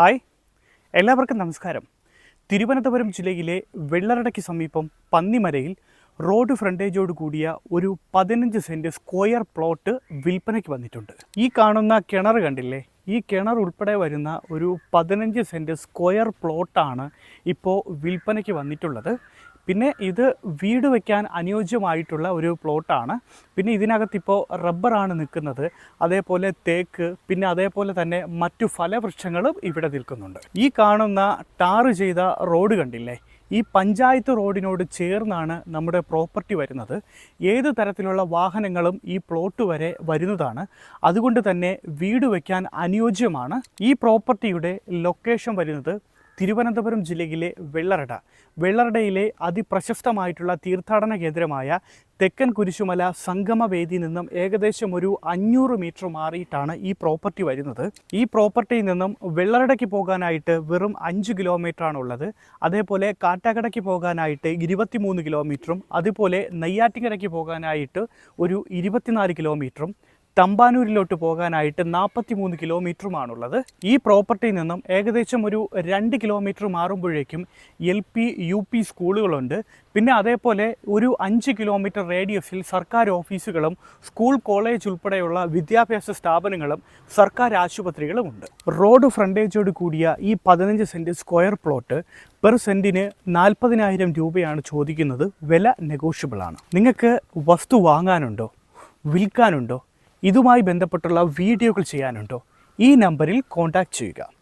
Hi. എല്ലാവർക്കും നമസ്കാരം. തിരുവനന്തപുരം ജില്ലയിലെ വെള്ളറടയ്ക്ക് സമീപം പന്നിമരയിൽ റോഡ് ഫ്രണ്ടേജോട് കൂടിയ ഒരു പതിനഞ്ച് സെന്റ് സ്ക്വയർ പ്ലോട്ട് വിൽപ്പനയ്ക്ക് വന്നിട്ടുണ്ട്. ഈ കാണുന്ന കിണർ കണ്ടില്ലേ? ഈ കിണർ ഉൾപ്പെടെ വരുന്ന ഒരു പതിനഞ്ച് സെന്റ് സ്ക്വയർ പ്ലോട്ടാണ് ഇപ്പോൾ വിൽപ്പനയ്ക്ക് വന്നിട്ടുള്ളത്. പിന്നെ ഇത് വീട് വയ്ക്കാൻ അനുയോജ്യമായിട്ടുള്ള ഒരു പ്ലോട്ടാണ്. പിന്നെ ഇതിനകത്തിപ്പോൾ റബ്ബറാണ് നിൽക്കുന്നത്. അതേപോലെ തേക്ക് പിന്നെ അതേപോലെ തന്നെ മറ്റു ഫലവൃക്ഷങ്ങളും ഇവിടെ നിൽക്കുന്നുണ്ട്. ഈ കാണുന്ന ടാറ് ചെയ്ത റോഡ് കണ്ടില്ലേ? ഈ പഞ്ചായത്ത് റോഡിനോട് ചേർന്നാണ് നമ്മുടെ പ്രോപ്പർട്ടി വരുന്നത്. ഏത് തരത്തിലുള്ള വാഹനങ്ങളും ഈ പ്ലോട്ട് വരെ വരുന്നതാണ്. അതുകൊണ്ട് തന്നെ വീട് വയ്ക്കാൻ അനുയോജ്യമാണ്. ഈ പ്രോപ്പർട്ടിയുടെ ലൊക്കേഷൻ വരുന്നത് തിരുവനന്തപുരം ജില്ലയിലെ വെള്ളറട. വെള്ളറടയിലെ അതിപ്രശസ്തമായിട്ടുള്ള തീർത്ഥാടന കേന്ദ്രമായ തെക്കൻ കുരിശുമല സംഗമവേദി നിന്നും ഏകദേശം ഒരു അഞ്ഞൂറ് മീറ്റർ മാറിയിട്ടാണ് ഈ പ്രോപ്പർട്ടി വരുന്നത്. ഈ പ്രോപ്പർട്ടിയിൽ നിന്നും വെള്ളറടയ്ക്ക് പോകാനായിട്ട് വെറും അഞ്ച് കിലോമീറ്റർ ആണുള്ളത് അതേപോലെ കാട്ടാക്കടയ്ക്ക് പോകാനായിട്ട് ഇരുപത്തിമൂന്ന് കിലോമീറ്ററും അതുപോലെ നെയ്യാറ്റിങ്കരയ്ക്ക് പോകാനായിട്ട് ഒരു ഇരുപത്തിനാല് കിലോമീറ്ററും തമ്പാനൂരിലോട്ട് പോകാനായിട്ട് നാൽപ്പത്തി മൂന്ന് കിലോമീറ്ററുമാണുള്ളത്. ഈ പ്രോപ്പർട്ടിയിൽ നിന്നും ഏകദേശം ഒരു രണ്ട് കിലോമീറ്റർ മാറുമ്പോഴേക്കും എൽ പി യു പി സ്കൂളുകളുണ്ട്. പിന്നെ അതേപോലെ ഒരു അഞ്ച് കിലോമീറ്റർ റേഡിയസിൽ സർക്കാർ ഓഫീസുകളും സ്കൂൾ കോളേജ് ഉൾപ്പെടെയുള്ള വിദ്യാഭ്യാസ സ്ഥാപനങ്ങളും സർക്കാർ ആശുപത്രികളും ഉണ്ട്. റോഡ് ഫ്രണ്ടേജോട് കൂടിയ ഈ പതിനഞ്ച് സെന്റ് സ്ക്വയർ പ്ലോട്ട് പെർ സെന്റിന് നാൽപ്പതിനായിരം രൂപയാണ് ചോദിക്കുന്നത്. വില നെഗോഷ്യബിൾ ആണ് നിങ്ങൾക്ക് വസ്തു വാങ്ങാനുണ്ടോ? വിൽക്കാനുണ്ടോ? ഇതുമായി ബന്ധപ്പെട്ടുള്ള വീഡിയോകൾ ചെയ്യാനുണ്ടോ? ഈ നമ്പറിൽ കോൺടാക്റ്റ് ചെയ്യുക.